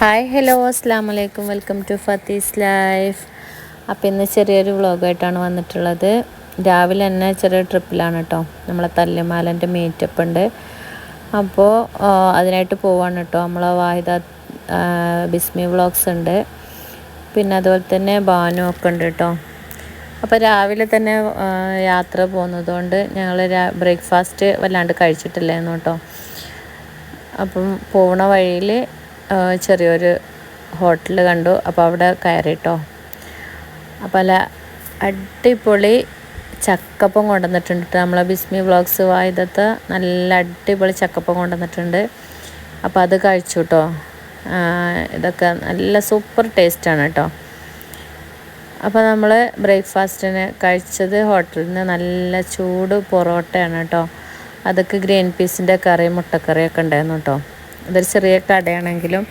Hi hello അസ്സാം വലൈക്കും welcome to ഫത്തീസ് life. അപ്പോൾ ഇന്ന് ചെറിയൊരു വ്ളോഗായിട്ടാണ് വന്നിട്ടുള്ളത്. രാവിലെ തന്നെ ചെറിയ ട്രിപ്പിലാണ് കേട്ടോ നമ്മളെ തല്ലിമാലന്റെ മീറ്റപ്പ് ഉണ്ട്. അപ്പോൾ അതിനായിട്ട് പോവാണ് കേട്ടോ നമ്മളെ വാഹിദ ബിസ്മി വ്ളോഗ്സ് ഉണ്ട്. പിന്നെ അതുപോലെ തന്നെ ബാനു ഒക്കെ ഉണ്ട് കേട്ടോ അപ്പോൾ രാവിലെ തന്നെ യാത്ര പോകുന്നതുകൊണ്ട് ഞങ്ങൾ ബ്രേക്ക്ഫാസ്റ്റ് വല്ലാണ്ട് കഴിച്ചിട്ടില്ലായിരുന്നു കേട്ടോ അപ്പം പോണ വഴിയിൽ ചെറിയൊരു ഹോട്ടൽ കണ്ടു. അപ്പോൾ അവിടെ കയറിട്ടോ. അപ്പോൾ അല്ല അടിപൊളി ചക്കപ്പം കൊണ്ടുവന്നിട്ടുണ്ട് നമ്മളെ ബിസ്മി വ്ളോഗ്സ് വായതത്ത് നല്ല അടിപൊളി ചക്കപ്പം കൊണ്ടുവന്നിട്ടുണ്ട്. അപ്പോൾ അത് കഴിച്ചു കേട്ടോ ഇതൊക്കെ നല്ല സൂപ്പർ ടേസ്റ്റാണ് കേട്ടോ അപ്പോൾ നമ്മൾ ബ്രേക്ക്ഫാസ്റ്റിന് കഴിച്ചത് ഹോട്ടലിൽ നിന്ന് നല്ല ചൂട് പൊറോട്ടയാണ് കേട്ടോ അതൊക്കെ ഗ്രീൻ പീസിന്റെ കറി മുട്ടക്കറിയൊക്കെ ഉണ്ടായിരുന്നു കേട്ടോ ഇതൊരു ചെറിയ കടയാണെങ്കിലും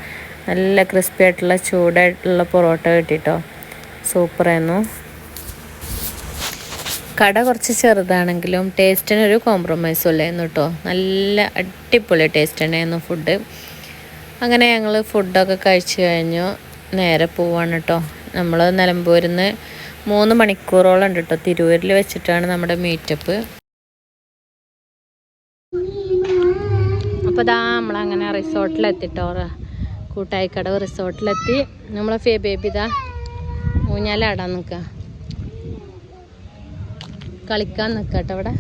നല്ല ക്രിസ്പി ആയിട്ടുള്ള ചൂടായിട്ടുള്ള പൊറോട്ട കിട്ടിട്ടോ. സൂപ്പറായിരുന്നു കട കുറച്ച് ചെറുതാണെങ്കിലും ടേസ്റ്റിനൊരു കോംപ്രമൈസും ഇല്ലായിരുന്നു കേട്ടോ നല്ല അടിപൊളി ടേസ്റ്റ് ഉണ്ടായിരുന്നു ഫുഡ് അങ്ങനെ ഞങ്ങൾ ഫുഡൊക്കെ കഴിച്ച് കഴിഞ്ഞു. നേരെ പോവാണ് കേട്ടോ നമ്മൾ നിലമ്പൂരിൽ നിന്ന് മൂന്ന് മണിക്കൂറോളം ഉണ്ട് കേട്ടോ തിരൂരിൽ വെച്ചിട്ടാണ് നമ്മുടെ മീറ്റപ്പ് അപ്പോൾ ഇതാ നമ്മളങ്ങനെ റിസോർട്ടിലെത്തിട്ടോ. കൂട്ടായിക്കടവ് റിസോർട്ടിലെത്തി. നമ്മളെ ഫേ ബേബി ഇതാ ഊഞ്ഞാലാടാൻ നിൽക്കുക കളിക്കാൻ നിൽക്കട്ടെ ഇവിടെ.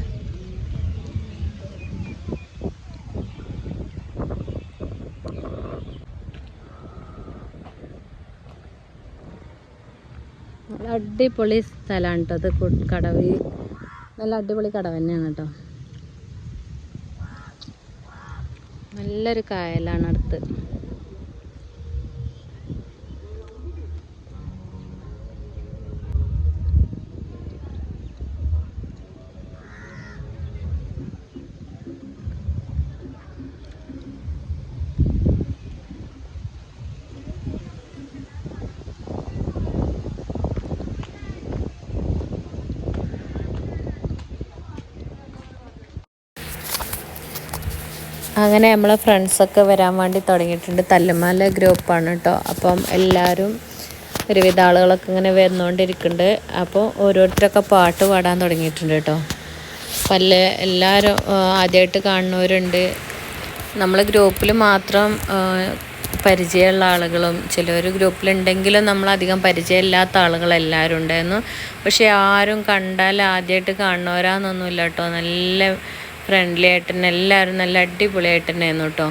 അടിപൊളി സ്ഥലമാണ് കേട്ടോ അത് കടവ്. നല്ല അടിപൊളി കടവ് തന്നെയാണ് കേട്ടോ. നല്ലൊരു കായലാണ് അടുത്ത്. അങ്ങനെ നമ്മളെ ഫ്രണ്ട്സൊക്കെ വരാൻ വേണ്ടി തുടങ്ങിയിട്ടുണ്ട്. തല്ലുമാല ഗ്രൂപ്പാണ് കേട്ടോ അപ്പം എല്ലാവരും ഒരുവിധ ആളുകളൊക്കെ ഇങ്ങനെ വന്നുകൊണ്ടിരിക്കുന്നുണ്ട് അപ്പോൾ ഓരോരുത്തരൊക്കെ പാട്ട് പാടാൻ തുടങ്ങിയിട്ടുണ്ട് കേട്ടോ പല എല്ലാവരും ആദ്യമായിട്ട് കാണുന്നവരുണ്ട്. നമ്മൾ ഗ്രൂപ്പിൽ മാത്രം പരിചയമുള്ള ആളുകളും ചിലർ ഗ്രൂപ്പിലുണ്ടെങ്കിലും നമ്മളധികം പരിചയമില്ലാത്ത ആളുകൾ എല്ലാവരും ഉണ്ടായിരുന്നു. പക്ഷേ ആരും കണ്ടാൽ ആദ്യമായിട്ട് കാണുന്നവരാന്നൊന്നുമില്ല കേട്ടോ നല്ല ഫ്രണ്ട്ലി ആയിട്ട് തന്നെ എല്ലാവരും നല്ല അടിപൊളിയായിട്ട് തന്നെയായിരുന്നു കേട്ടോ.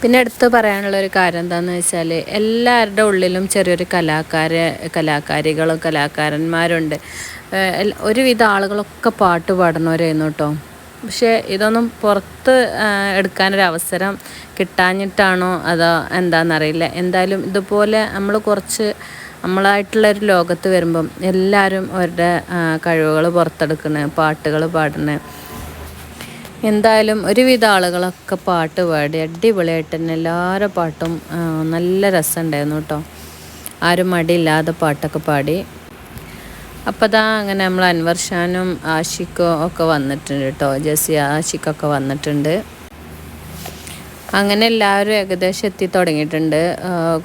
പിന്നെ അടുത്ത് പറയാനുള്ള ഒരു കാര്യം എന്താണെന്ന് വെച്ചാൽ എല്ലാവരുടെ ഉള്ളിലും ചെറിയൊരു കലാകാര കലാകാരികളും കലാകാരന്മാരുണ്ട്. ഒരുവിധ ആളുകളൊക്കെ പാട്ട് പാടുന്നവരായിരുന്നു കേട്ടോ. പക്ഷേ ഇതൊന്നും പുറത്ത് എടുക്കാനൊരവസരം കിട്ടാഞ്ഞിട്ടാണോ അതോ എന്താണെന്നറിയില്ല എന്തായാലും ഇതുപോലെ നമ്മൾ കുറച്ച് നമ്മളായിട്ടുള്ളൊരു ലോകത്ത് വരുമ്പം എല്ലാവരും അവരുടെ കഴിവുകൾ പുറത്തെടുക്കണേ പാട്ടുകൾ പാടണേ. എന്തായാലും ഒരുവിധ ആളുകളൊക്കെ പാട്ട് പാടി അടിപൊളിയായിട്ട് തന്നെ എല്ലാവരുടെ പാട്ടും നല്ല രസമുണ്ടായിരുന്നു കേട്ടോ. ആരും മടിയില്ലാതെ പാട്ടൊക്കെ പാടി. അപ്പോൾ അതാ അങ്ങനെ നമ്മൾ അൻവർ ഷാനും ആഷിക്കും ഒക്കെ വന്നിട്ടുണ്ട് കേട്ടോ. ജസി ആഷിക്കൊക്കെ വന്നിട്ടുണ്ട്. അങ്ങനെ എല്ലാവരും ഏകദേശം എത്തി തുടങ്ങിയിട്ടുണ്ട്.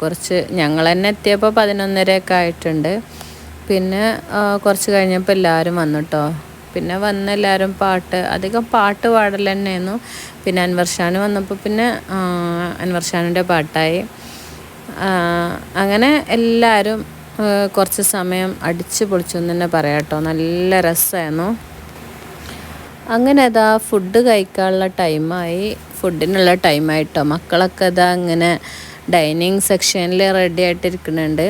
കുറച്ച് ഞങ്ങൾ തന്നെ എത്തിയപ്പോൾ പതിനൊന്നരയൊക്കെ ആയിട്ടുണ്ട്. പിന്നെ കുറച്ച് കഴിഞ്ഞപ്പോൾ എല്ലാവരും വന്നു കേട്ടോ പിന്നെ വന്ന് എല്ലാവരും പാട്ട് അധികം പാട്ട് പാടൽ തന്നെയായിരുന്നു. പിന്നെ അൻവർഷാൻ വന്നപ്പോൾ പിന്നെ അൻവർഷാനിന്റെ പാട്ടായി. അങ്ങനെ എല്ലാവരും കുറച്ച് സമയം അടിച്ചു പൊളിച്ചു എന്ന് തന്നെ പറയാം കേട്ടോ നല്ല രസമായിരുന്നു. അങ്ങനെ അതാ ഫുഡ് കഴിക്കാനുള്ള ടൈമായി ഫുഡിനുള്ള ടൈമായിട്ടോ മക്കളൊക്കെ അതാ അങ്ങനെ ഡൈനിങ് സെക്ഷനിൽ റെഡി ആയിട്ടിരിക്കുന്നുണ്ട്.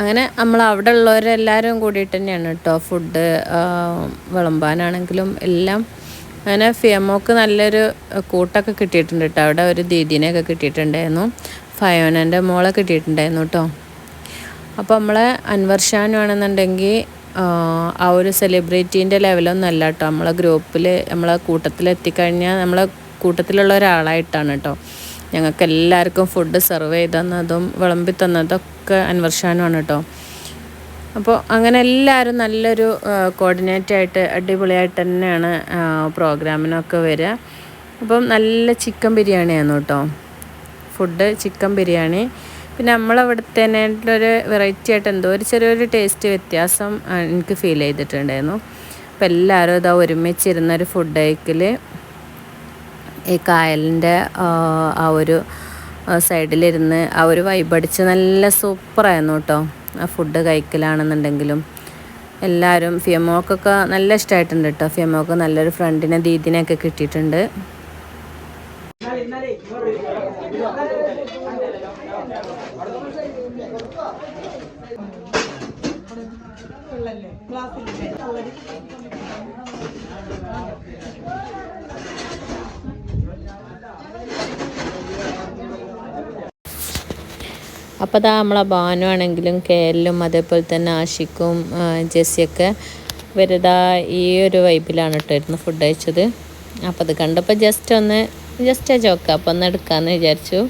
അങ്ങനെ നമ്മൾ അവിടെ ഉള്ളവരെല്ലാവരും കൂടിയിട്ട് തന്നെയാണ് കേട്ടോ ഫുഡ് വിളമ്പാനാണെങ്കിലും എല്ലാം. അങ്ങനെ ഫിയമ്മോക്ക് നല്ലൊരു കൂട്ടൊക്കെ കിട്ടിയിട്ടുണ്ട് കേട്ടോ അവിടെ ഒരു ദീദീനെയൊക്കെ കിട്ടിയിട്ടുണ്ടായിരുന്നു. ഫയോനന്റെ മോളെ കിട്ടിയിട്ടുണ്ടായിരുന്നു കേട്ടോ അപ്പോൾ നമ്മളെ അൻവർ ഷാനുവാണെന്നുണ്ടെങ്കിൽ ആ ഒരു സെലിബ്രിറ്റീന്റെ ലെവലൊന്നും അല്ല കേട്ടോ നമ്മളെ ഗ്രൂപ്പിൽ നമ്മളെ കൂട്ടത്തിൽ എത്തിക്കഴിഞ്ഞാൽ നമ്മളെ കൂട്ടത്തിലുള്ള ഒരാളായിട്ടാണ് കേട്ടോ ഞങ്ങൾക്ക് എല്ലാവർക്കും ഫുഡ് സെർവ് ചെയ്ത് തന്നതും വിളമ്പി തന്നതൊക്കെ അൻവർഷാനുമാണ് കേട്ടോ അപ്പോൾ അങ്ങനെ എല്ലാവരും നല്ലൊരു കോർഡിനേറ്റ് ആയിട്ട് അടിപൊളിയായിട്ട് തന്നെയാണ് പ്രോഗ്രാമിനൊക്കെ വരിക അപ്പം നല്ല ചിക്കൻ ബിരിയാണിയാണ് കേട്ടോ ഫുഡ് ചിക്കൻ ബിരിയാണി. പിന്നെ നമ്മളവിടുത്തെ ഒരു വെറൈറ്റി ആയിട്ട് എന്തോ ഒരു ചെറിയൊരു ടേസ്റ്റ് വ്യത്യാസം എനിക്ക് ഫീൽ ചെയ്തിട്ടുണ്ടായിരുന്നു. അപ്പോൾ എല്ലാവരും ഇതാ ഒരുമിച്ചിരുന്നൊരു ഫുഡ് കഴിക്കൽ ഈ കായലിന്റെ ആ ഒരു സൈഡിലിരുന്ന് ആ ഒരു വൈബടിച്ച് നല്ല സൂപ്പറായിരുന്നു കേട്ടോ ആ ഫുഡ് കഴിക്കലാണെന്നുണ്ടെങ്കിലും എല്ലാവരും ഫിയമോക്കൊക്കെ നല്ല ഇഷ്ടമായിട്ടുണ്ട് കേട്ടോ ഫിയമോക്ക് നല്ലൊരു ഫ്രണ്ടിനെ ദീദിനെയൊക്കെ കിട്ടിയിട്ടുണ്ട്. അപ്പോൾ അതാ നമ്മളെ ബാനു ആണെങ്കിലും കേരലും അതേപോലെ തന്നെ ആഷിക്കും ജെസ്സിയൊക്കെ വെറുതാ ഈ ഒരു വൈബിലാണ് കേട്ടോ ഇരുന്ന് ഫുഡ് കഴിച്ചത്. അപ്പോൾ അത് കണ്ടപ്പോൾ ജസ്റ്റ് ഒന്ന് ജസ്റ്റ് ആ ജോക്ക് അപ്പോൾ ഒന്ന് എടുക്കാമെന്ന് വിചാരിച്ചു.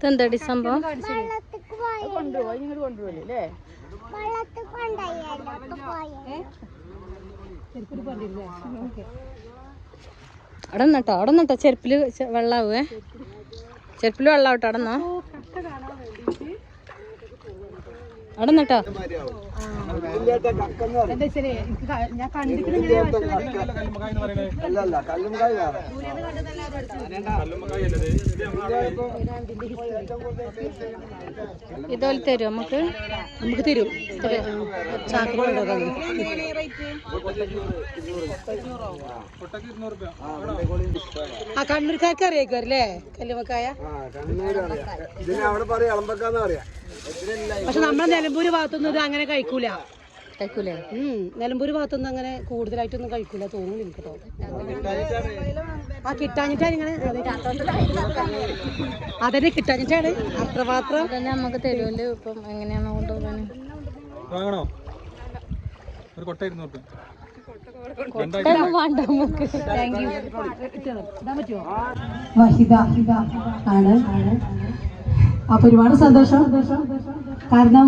ഇതെന്താടി സംഭവം? അടന്നട്ടോ അടന്നട്ടോ ചെരുപ്പിൽ വെള്ളാവേ. ചെരുപ്പിൽ വെള്ളാവട്ടോ അടന്നോ അടന്നട്ടോ ഞാൻ നിന്നട്ടോ ഇതുപോലെ തരും നമുക്ക് നമുക്ക് തരും. ആ കണ്ണൂർക്കാർക്ക് അറിയായിരിക്കും അല്ലേ? കല്ലുമക്കായ പക്ഷെ നമ്മുടെ നിലമ്പൂര് ഭാഗത്തൊന്നും ഇത് അങ്ങനെ കഴിക്കൂല. കഴിക്കൂലേ ഉം. നിലമ്പൂര് ഭാഗത്തൊന്നും അങ്ങനെ കൂടുതലായിട്ടൊന്നും കഴിക്കൂല തോന്നുന്നു എനിക്ക് കേട്ടോ ആ കിട്ടാഞ്ഞിട്ടാണ് ഇങ്ങനെ അതന്നെ കിട്ടാഞ്ഞിട്ടാണ്. അത്രമാത്രം. നമുക്ക് തരുമല്ലോ ഇപ്പം എങ്ങനെയാണോ കൊണ്ടുപോകാൻ വാങ്ങണോ? ഒരു കൊട്ട ആണ്. അപ്പൊ ഒരുപാട് സന്തോഷം. കാരണം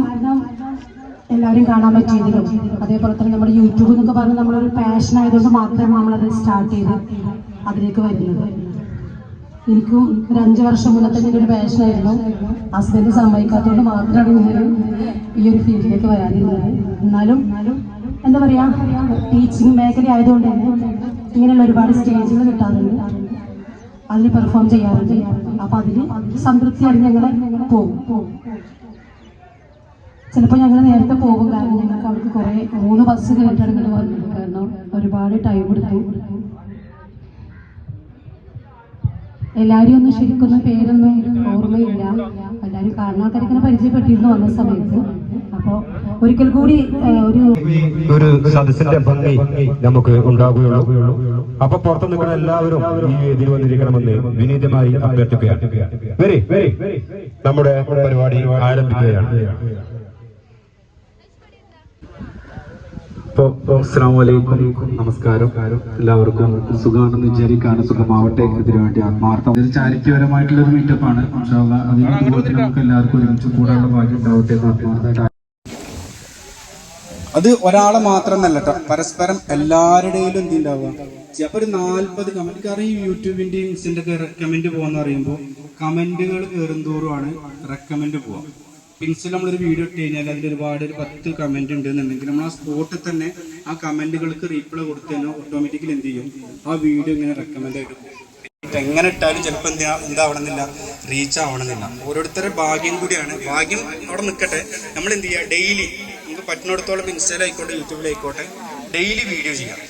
എല്ലാവരും കാണാൻ പറ്റിയതിലും അതേപോലെ തന്നെ നമ്മുടെ യൂട്യൂബ് എന്നൊക്കെ പറഞ്ഞ് നമ്മളൊരു പാഷൻ ആയതുകൊണ്ട് മാത്രമേ നമ്മളത് സ്റ്റാർട്ട് ചെയ്ത് അതിലേക്ക് വരുന്നത്. എനിക്കും ഒരു അഞ്ച് വർഷം മുന്നേ തന്നെ ഒരു പാഷനായിരുന്നു ഹസ്ബൻഡ് സമ്മതിക്കാത്തതുകൊണ്ട് മാത്രമാണ് ഞാൻ ഈ ഒരു ഫീൽഡിലേക്ക് വരാതിരുന്നത്. എന്നാലും എന്താ പറയാ ടീച്ചിങ് മേഖല ആയതുകൊണ്ട് തന്നെ ഇങ്ങനെയുള്ള ഒരുപാട് സ്റ്റേജുകൾ കിട്ടാറുണ്ട്. അതിൽ പെർഫോം ചെയ്യാറുണ്ട്. അപ്പൊ അതിന് സംതൃപ്തി അറിഞ്ഞ് ഞങ്ങൾ പോകും. ചിലപ്പോൾ ഞങ്ങൾ നേരത്തെ പോകും. കാരണം ഞങ്ങൾക്ക് അവർക്ക് കുറേ മൂന്ന് ബസ് കയറ്റാണ് വന്നു കാരണം ഒരുപാട് ടൈം എടുത്തു. എല്ലാവരും ഒന്നും ശരിക്കൊന്നും പേരൊന്നും ഓർമ്മയില്ല. എല്ലാവരും കാണാത്തരക്കിനെ പരിചയപ്പെട്ടിരുന്നു വന്ന സമയത്ത്. അപ്പോൾ ഒരിക്കൽ കൂടി ഒരു ഒരു സദസ്സിന്റെ ഭംഗി നമുക്ക് ഉണ്ടാകുകയുള്ളൂ അപ്പൊ പുറത്തു നിൽക്കുന്ന എല്ലാവരും ഈ വേദിയിൽ വന്നിരിക്കണമെന്ന് വിനീതമായി അഭ്യർത്ഥിക്കുകയാണ്. നമ്മുടെ പരിപാടി ആരംഭിക്കുകയാണ്. അസ്സാം വലൈക്കും നമസ്കാരം. എല്ലാവർക്കും സുഖമാണെന്ന് വിചാരിക്കാണ് സുഖമാവട്ടെ ഇതിനു വേണ്ടി ആത്മാർത്ഥം ഇത് ചാരിത്യപരമായിട്ടുള്ള ഒരു മീറ്റപ്പ് ആണ് അതിന് ഇതുപോലെ നമുക്ക് എല്ലാവർക്കും ഒരുമിച്ച് കൂടാനുള്ള ഭാഗ്യം ഉണ്ടാവട്ടെ എന്ന് ആത്മാർത്ഥമായിട്ട് അത് ഒരാളെ മാത്രം അല്ലട്ടോ പരസ്പരം എല്ലാവരുടെയിലും എന്തുണ്ടാവുക ചിലപ്പോ ഒരു നാല്പത് കമന്റ് കാരണം ഈ യൂട്യൂബിന്റെയും ഇൻസ്റ്റന്റ് ഒക്കെ റെക്കമെൻഡ് പോകാന്ന് പറയുമ്പോൾ കമന്റുകൾ കയറുന്തോറുമാണ് റെക്കമെന്റ് പോവാം. പിൻസിൽ നമ്മളൊരു വീഡിയോ ഇട്ട് കഴിഞ്ഞാൽ അതിൽ ഒരുപാട് ഒരു പത്ത് കമന്റ് ഉണ്ടെന്നുണ്ടെങ്കിൽ നമ്മൾ ആ സ്പോട്ടിൽ തന്നെ ആ കമന്റുകൾക്ക് റീപ്ലൈ കൊടുത്തു തന്നെ ഓട്ടോമാറ്റിക്കലി എന്ത് ചെയ്യും? ആ വീഡിയോ ഇങ്ങനെ റെക്കമെൻഡ് ആയിട്ട് എങ്ങനെ ഇട്ടാലും ചിലപ്പോൾ എന്താ എന്താവണമെന്നില്ല റീച്ച് ആവണമെന്നില്ല. ഓരോരുത്തരുടെ ഭാഗ്യം കൂടിയാണ്. ഭാഗ്യം അവിടെ നിൽക്കട്ടെ നമ്മൾ എന്ത് ചെയ്യുക ഡെയിലി നമുക്ക് പറ്റുന്നിടത്തോളം ഇൻസ്റ്റയിലായിക്കോട്ടെ യൂട്യൂബിലായിക്കോട്ടെ ഡെയിലി വീഡിയോ ചെയ്യാം.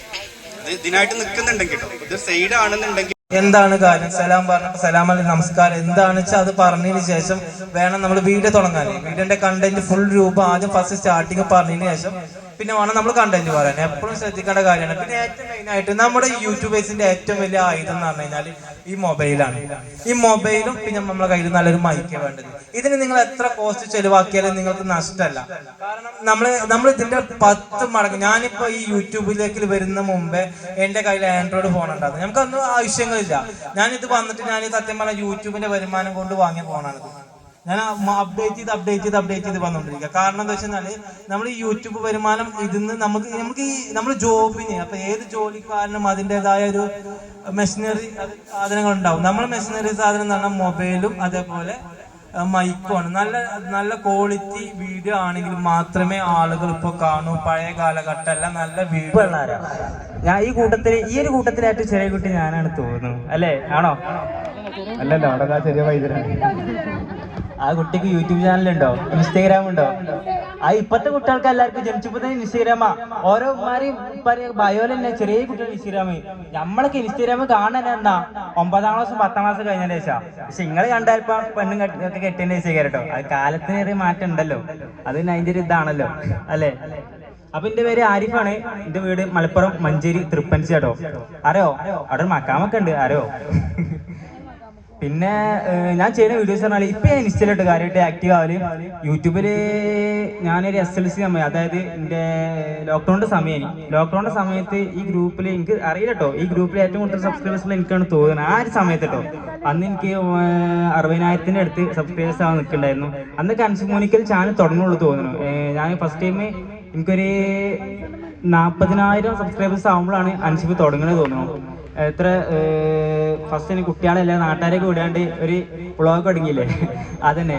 ഇത് ഇതിനായിട്ട് നിൽക്കുന്നുണ്ടെങ്കിൽ കേട്ടോ. ഇത് സൈഡ് ആണെന്നുണ്ടെങ്കിൽ എന്താണ് കാര്യം? സലാം പറഞ്ഞ സലാം അലി നമസ്കാരം. എന്താണ് വെച്ചാൽ അത് പറഞ്ഞതിന് ശേഷം വേണം നമ്മൾ വീഡിയോ തുടങ്ങാൻ വീഡിയോന്റെ കണ്ടന്റ് ഫുൾ രൂപം ആദ്യം ഫസ്റ്റ് സ്റ്റാർട്ടിങ് പറഞ്ഞതിന് ശേഷം പിന്നെ വേണം നമ്മൾ കണ്ടന്റ് പറയാൻ. എപ്പോഴും ശ്രദ്ധിക്കേണ്ട കാര്യമാണ്. പിന്നെ ഏറ്റവും മെയിൻ ആയിട്ട് നമ്മുടെ യൂട്യൂബേഴ്സിന്റെ ഏറ്റവും വലിയ ആയുധം എന്ന് പറഞ്ഞു കഴിഞ്ഞാൽ ഈ മൊബൈലാണ് ഈ മൊബൈലും പിന്നെ നമ്മളെ കയ്യിൽ നല്ലൊരു മൈക്ക് വേണ്ടത്. ഇതിന് നിങ്ങൾ എത്ര കോസ്റ്റ് ചെലവാക്കിയാലും നിങ്ങൾക്ക് നഷ്ടമല്ല. കാരണം നമ്മൾ നമ്മൾ ഇതിന്റെ പത്ത് മടങ്ങ് ഞാനിപ്പോ ഈ യൂട്യൂബിലേക്ക് വരുന്ന മുമ്പേ എന്റെ കയ്യിൽ ആൻഡ്രോയിഡ് ഫോൺ ഉണ്ടായിരുന്നു. നമുക്കൊന്നും ആവശ്യങ്ങളില്ല. ഞാനിത് വന്നിട്ട് ഞാൻ സത്യം പറഞ്ഞ യൂട്യൂബിന്റെ വരുമാനം കൊണ്ട് വാങ്ങിയ ഫോണാണിത് ഞാൻ അപ്ഡേറ്റ് ചെയ്ത് അപ്ഡേറ്റ് ചെയ്ത് അപ്ഡേറ്റ് ചെയ്ത് വന്നോണ്ടിരിക്കുക കാരണം എന്താ വെച്ചാൽ നമ്മൾ ഈ യൂട്യൂബ് വരുമാനം ഇതിന്ന് നമുക്ക് നമുക്ക് ഈ നമ്മൾ ജോബിന് അപ്പൊ ഏത് ജോലിക്കാരനും അതിന്റെതായ ഒരു മെഷീനറി സാധനങ്ങൾ ഉണ്ടാവും നമ്മൾ മെഷീനറി സാധനം എന്ന് പറഞ്ഞാൽ മൊബൈലും അതേപോലെ മൈക്കുമാണ് നല്ല നല്ല ക്വാളിറ്റി വീഡിയോ ആണെങ്കിൽ മാത്രമേ ആളുകൾ ഇപ്പൊ കാണൂ. പഴയ കാലഘട്ടമല്ല നല്ല വീഡിയോ ഞാൻ ഈ കൂട്ടത്തിൽ ഈ ഒരു കൂട്ടത്തിലായിട്ട് ചെറിയ കുട്ടി ഞാനാണ് തോന്നുന്നു. അല്ലേ? ആണോ? അല്ലല്ലോ അവിടെ ചെറിയ വൈദ്യരാണ്. ആ കുട്ടിക്ക് യൂട്യൂബ് ചാനൽ ഉണ്ടോ? ഇൻസ്റ്റാഗ്രാം ഉണ്ടോ? ആ ഇപ്പത്തെ കുട്ടികൾക്ക് എല്ലാവർക്കും ജനിച്ചപ്പോ തന്നെ ഇൻസ്റ്റാഗ്രാമാ ഓരോ ഉമ്മാരെയും ബയോയിൽ തന്നെ ചെറിയ കുട്ടികൾ ഇൻസ്റ്റാഗ്രാം നമ്മളൊക്കെ ഇൻസ്റ്റാഗ്രാം കാണാൻ എന്നാ? ഒമ്പതാം ക്ലാസ് പത്താം ക്ലാസ് കഴിഞ്ഞതിന് ശേഷം. പക്ഷെ നിങ്ങൾ കണ്ടാലിപ്പോ പെണ്ണും കെട്ടി- ഒക്കെ കെട്ടിയതിന്റെ ശേഷം കേട്ടോ. അത് കാലത്തിനേറെ മാറ്റം ഉണ്ടല്ലോ. അത് അതിന്റെ ഒരു ഇതാണല്ലോ. അല്ലേ? അപ്പൊ എന്റെ പേര് ആരിഫാണ്. എന്റെ വീട് മലപ്പുറം മഞ്ചേരി തൃപ്പൻസി കേട്ടോ അറിയോ അവിടെ മക്കാമൊക്കെ ഉണ്ട്. അറിയോ പിന്നെ ഞാൻ ചെയ്യുന്ന വീഡിയോസ് പറഞ്ഞാൽ ഇപ്പൊ ഞാൻ ഇൻസ്റ്റയിലിട്ട് കാര്യമായിട്ട് ആക്റ്റീവ് ആവൽ. യൂട്യൂബിൽ ഞാനൊരു എസ് എൽ സി സമയം അതായത് എന്റെ ലോക്ക്ഡൌണിന്റെ സമയം ലോക്ക്ഡൌണിന്റെ സമയത്ത് ഈ ഗ്രൂപ്പിൽ എനിക്ക് അറിയില്ല കേട്ടോ ഈ ഗ്രൂപ്പിൽ ഏറ്റവും കൂടുതൽ സബ്സ്ക്രൈബേഴ്സ് എനിക്കാണ് തോന്നുന്നത്. ആ ഒരു സമയത്ത് കേട്ടോ അന്ന് എനിക്ക് അറുപതിനായിരത്തിന്റെ അടുത്ത് സബ്സ്ക്രൈബേഴ്സ് ആവാൻ നിൽക്കുന്നുണ്ടായിരുന്നു. അന്ന് കൺസ്യൂമോണിക്കൽ ചാനൽ തുടങ്ങുള്ളൂ തോന്നുന്നു. ഞാൻ ഫസ്റ്റ് ടൈം എനിക്കൊരു നാൽപ്പതിനായിരം സബ്സ്ക്രൈബേഴ്സ് ആകുമ്പോഴാണ് അൻഷിഫ് തുടങ്ങുന്നത് തോന്നുന്നു. എത്ര ഫസ്റ്റ് എനിക്ക് കുട്ടികളെല്ലാം നാട്ടുകാരൊക്കെ വിടാണ്ട് ഒരു വ്ളോഗ് തുടങ്ങിയില്ലേ? അതന്നെ.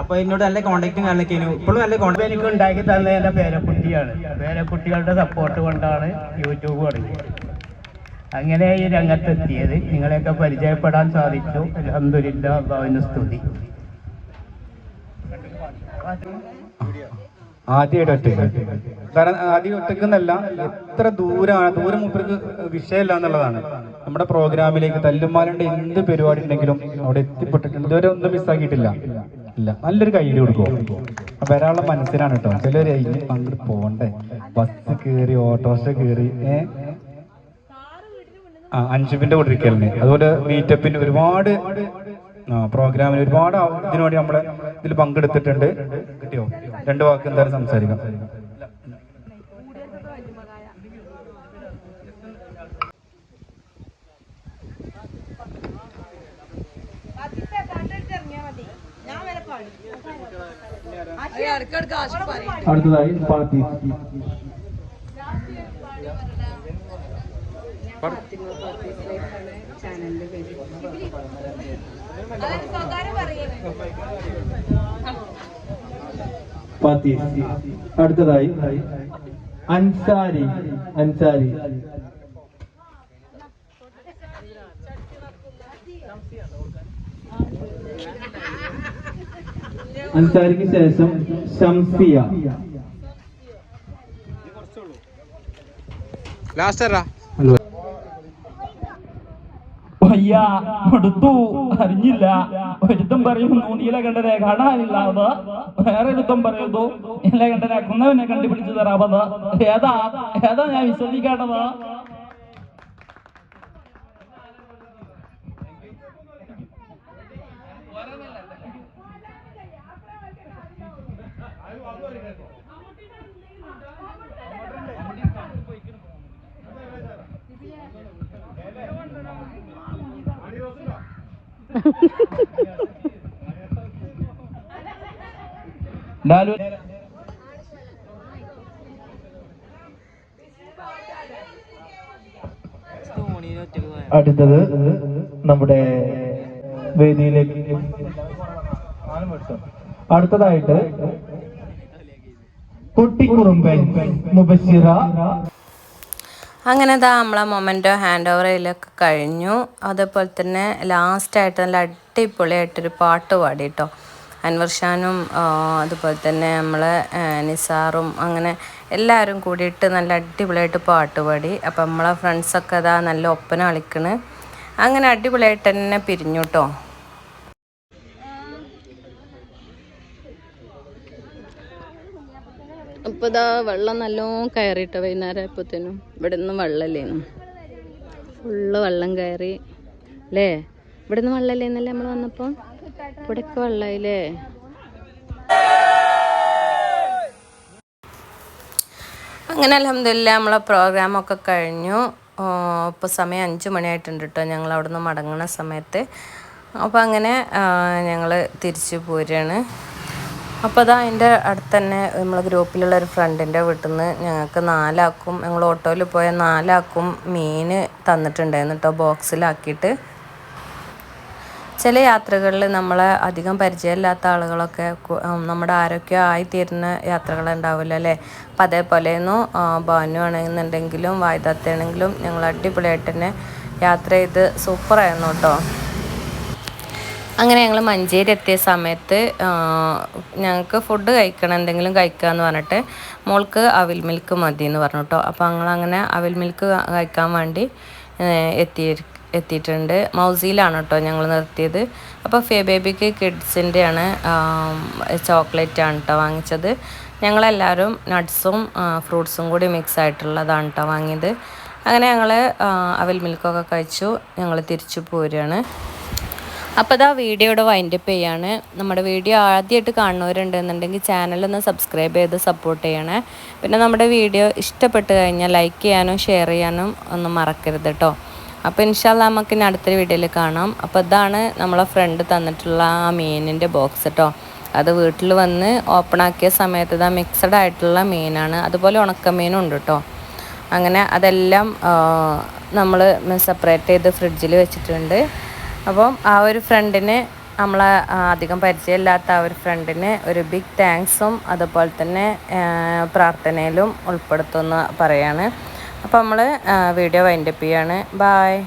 അപ്പൊ എന്നോട് നല്ല കോണ്ടാക്റ്റും കാര്യങ്ങളൊക്കെ ഇപ്പോഴും നല്ല കോണ്ടാക്ട് എനിക്ക് ഉണ്ടാക്കി തന്നത് എന്റെ പേരക്കുട്ടിയാണ്. പേരക്കുട്ടികളുടെ സപ്പോർട്ട് കൊണ്ടാണ് യൂട്യൂബ് തുടങ്ങിയത് അങ്ങനെ ഈ രംഗത്തെത്തിയത്. നിങ്ങളെയൊക്കെ പരിചയപ്പെടാൻ സാധിച്ചു. അലഹമില്ല സ്തുതി. ആദ്യമായിട്ട് ഒറ്റയ്ക്ക്. കാരണം ആദ്യം ഒറ്റയ്ക്കെന്നല്ല എത്ര ദൂരമാണ് ദൂരം മൂപ്പർക്ക് വിഷയമല്ല എന്നുള്ളതാണ്. നമ്മുടെ പ്രോഗ്രാമിലേക്ക് തല്ലുമാലുണ്ട് എന്ത് പരിപാടി ഉണ്ടെങ്കിലും അവിടെ എത്തിപ്പെട്ടിട്ടുണ്ട്. ഇതുവരെ ഒന്നും മിസ്സാക്കിയിട്ടില്ല. ഇല്ല നല്ലൊരു കയ്യിൽ കൊടുക്കും വരാനുള്ള മനസ്സിലാണ് കേട്ടോ. ചിലർ അങ്ങോട്ട് പോണ്ടേ. ബസ് കയറി ഓട്ടോറിക്ഷ കയറി ഏ? ആ അഞ്ചുപിന്റെ കൂട്ടിരിക്കലിന് അതുപോലെ മീറ്റപ്പിന് ഒരുപാട് പ്രോഗ്രാമിന് ഒരുപാട് ഇതിനുവേണ്ടി ഇതിനു വേണ്ടി നമ്മളെ ഇതിൽ പങ്കെടുത്തിട്ടുണ്ട്. കിട്ടിയോ? രണ്ട് വാക്ക് എന്തായാലും സംസാരിക്കാം. അടുത്തതായി പാർട്ടി. അടുത്തതായി അൻസാരി. അൻസാരി. അൻസാരിക്ക് ശേഷം ഷംസിയ അയ്യാ കൊടുത്തു അറിഞ്ഞില്ല. ഒരുത്തം പറയുന്നു നീല കണ്ടനെ കാണാനില്ലാതെ വേറെ ഒരുത്തം പറയുന്നു നീല കണ്ടനെ കുന്നവനെ കണ്ടുപിടിച്ചു തരാമത് ഏതാ? ഏതാ ഞാൻ വിശ്വസിക്കേണ്ടത്? ലാലു അടുത്തത് നമ്മുടെ വേദിയിലേക്ക്. അടുത്തതായിട്ട് കുട്ടിക്കുറുമ്പൻ മുബശിറ അങ്ങനെ ഇതാ നമ്മളെ മൊമെന്റോ ഹാൻഡ് ഓവർ ചെയ്യലൊക്കെ കഴിഞ്ഞു. അതേപോലെ തന്നെ ലാസ്റ്റായിട്ട് നല്ല അടിപൊളിയായിട്ടൊരു പാട്ട് പാടി കേട്ടോ അൻവർ ഷാനും അതുപോലെ തന്നെ നമ്മളെ നിസാറും അങ്ങനെ എല്ലാവരും കൂടിയിട്ട് നല്ല അടിപൊളിയായിട്ട് പാട്ട് പാടി അപ്പം നമ്മളെ ഫ്രണ്ട്സൊക്കെ അതാ നല്ല ഒപ്പന കളിക്കണ്. അങ്ങനെ അടിപൊളിയായിട്ട് തന്നെ പിരിഞ്ഞു കേട്ടോ അപ്പോൾ ഇതാ വെള്ളം നല്ലോണം കയറിയിട്ട് വൈകുന്നേരം ആയപ്പോഴത്തേനും ഇവിടെ നിന്ന് വെള്ളമല്ലേന്നു ഫുള്ള് വെള്ളം കയറി. അല്ലേ ഇവിടെ നിന്ന് വെള്ളമല്ലേന്നല്ലേ നമ്മൾ വന്നപ്പോൾ ഇവിടെയൊക്കെ വെള്ളമായില്ലേ അങ്ങനെ അലഹമില്ല നമ്മളെ പ്രോഗ്രാമൊക്കെ കഴിഞ്ഞു. ഇപ്പോൾ സമയം അഞ്ച് മണിയായിട്ടുണ്ട് കേട്ടോ ഞങ്ങൾ അവിടെ നിന്ന് മടങ്ങുന്ന സമയത്ത്. അപ്പോൾ അങ്ങനെ ഞങ്ങൾ തിരിച്ചു പോരുകയാണ് അപ്പോൾ അതാ അതിന്റെ അടുത്ത് തന്നെ നമ്മളെ ഗ്രൂപ്പിലുള്ള ഒരു ഫ്രണ്ടിന്റെ വീട്ടിൽ നിന്ന് ഞങ്ങൾക്ക് നാലാക്കും ഞങ്ങൾ ഓട്ടോയിൽ പോയ നാലാക്കും മീൻ തന്നിട്ടുണ്ടായിരുന്നു കേട്ടോ ബോക്സിലാക്കിയിട്ട്. ചില യാത്രകളിൽ നമ്മളെ അധികം പരിചയമില്ലാത്ത ആളുകളൊക്കെ നമ്മുടെ ആരോഗ്യം ആയിത്തീരുന്ന യാത്രകൾ ഉണ്ടാവില്ല അല്ലേ? അപ്പം അതേപോലെയൊന്നും ഭാനു ആണെന്നുണ്ടെങ്കിലും വായ്ദാത്തയാണെങ്കിലും ഞങ്ങൾ അടിപൊളിയായിട്ട് തന്നെ യാത്ര ചെയ്ത് സൂപ്പറായിരുന്നു കേട്ടോ. അങ്ങനെ ഞങ്ങൾ മഞ്ചേരി എത്തിയ സമയത്ത് ഞങ്ങൾക്ക് ഫുഡ് കഴിക്കണം എന്തെങ്കിലും കഴിക്കുക എന്ന് പറഞ്ഞിട്ട് മോൾക്ക് അവിൽ മിൽക്ക് മതി എന്ന് പറഞ്ഞു കേട്ടോ. അപ്പോൾ ഞങ്ങൾ അങ്ങനെ അവിൽ മിൽക്ക് കഴിക്കാൻ വേണ്ടി എത്തിയിരിക്കും എത്തി എത്തിയിട്ടുണ്ട്. മൗസിയിലാണ് കേട്ടോ ഞങ്ങൾ നിർത്തിയത്. അപ്പോൾ ഫേ ബേബിക്ക് കിഡ്സിന്റെയാണ് ചോക്ലേറ്റ് ആണ് കേട്ടോ വാങ്ങിച്ചത്. ഞങ്ങളെല്ലാവരും നട്ട്സും ഫ്രൂട്ട്സും കൂടി മിക്സ് ആയിട്ടുള്ളതാണ് കേട്ടോ വാങ്ങിയത്. അങ്ങനെ ഞങ്ങൾ അവൽ മിൽക്കൊക്കെ കഴിച്ചു. ഞങ്ങൾ തിരിച്ചു പോരുകയാണ്. അപ്പോൾ ഇതാ വീഡിയോയുടെ വൈൻഡപ്പ് ചെയ്യാണ്. നമ്മുടെ വീഡിയോ ആദ്യമായിട്ട് കാണുന്നവരുണ്ടെന്നുണ്ടെങ്കിൽ ചാനലൊന്ന് സബ്സ്ക്രൈബ് ചെയ്ത് സപ്പോർട്ട് ചെയ്യണേ. പിന്നെ നമ്മുടെ വീഡിയോ ഇഷ്ടപ്പെട്ട് കഴിഞ്ഞാൽ ലൈക്ക് ചെയ്യാനും ഷെയർ ചെയ്യാനും ഒന്നും മറക്കരുത് കേട്ടോ അപ്പോൾ ഇൻഷാല്ല നമുക്ക് ഇനി അടുത്തൊരു വീഡിയോയിൽ കാണാം. അപ്പോൾ ഇതാണ് നമ്മളെ ഫ്രണ്ട് തന്നിട്ടുള്ള ആ മീനിന്റെ ബോക്സ് കേട്ടോ അത് വീട്ടിൽ വന്ന് ഓപ്പൺ ആക്കിയ സമയത്ത് ഇതാ മിക്സഡ് ആയിട്ടുള്ള മീനാണ്. അതുപോലെ ഉണക്കമീനും ഉണ്ട് കേട്ടോ അങ്ങനെ അതെല്ലാം നമ്മൾ സെപ്പറേറ്റ് ചെയ്ത് ഫ്രിഡ്ജിൽ വെച്ചിട്ടുണ്ട്. അപ്പം ആ ഒരു ഫ്രണ്ടിന് നമ്മളെ അധികം പരിചയമില്ലാത്ത ആ ഒരു ഫ്രണ്ടിന് ഒരു ബിഗ് താങ്ക്സും അതുപോലെ തന്നെ പ്രാർത്ഥനയിലും ഉൾപ്പെടുത്തുമെന്ന് പറയാണ്. അപ്പോൾ നമ്മൾ വീഡിയോ വൈൻഡപ്പ് ചെയ്യാണ്. ബായ്